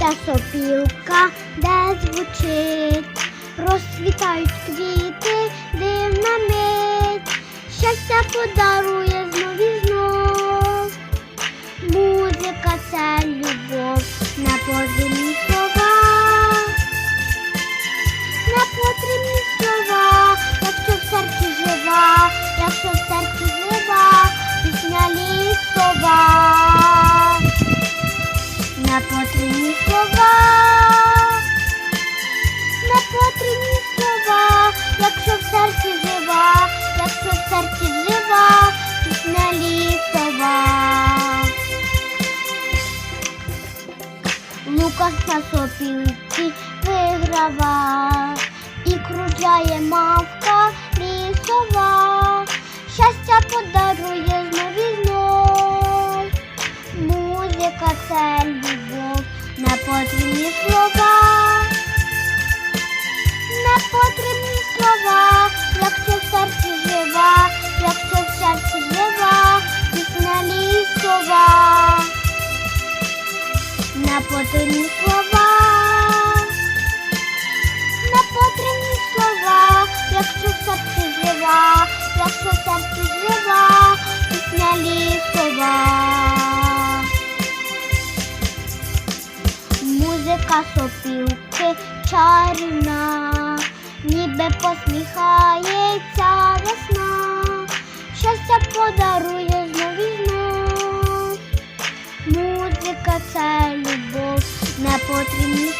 та сопілка, де звучить, розцвітають квіти, дивна мить, щастя подарує серці жива, пісня лісова. Лукас на сопілці виграва і кружляє мавка лісова, щастя подарує знов і знов. Музика це любов, не потрібні слова, не потрібні не потрібні слова, не потрібні слова, якщо в серці жива, якщо в жива, пісня лісова. Музика сопілки чарівна, ніби посміхається весна, щастя подарує не потрібні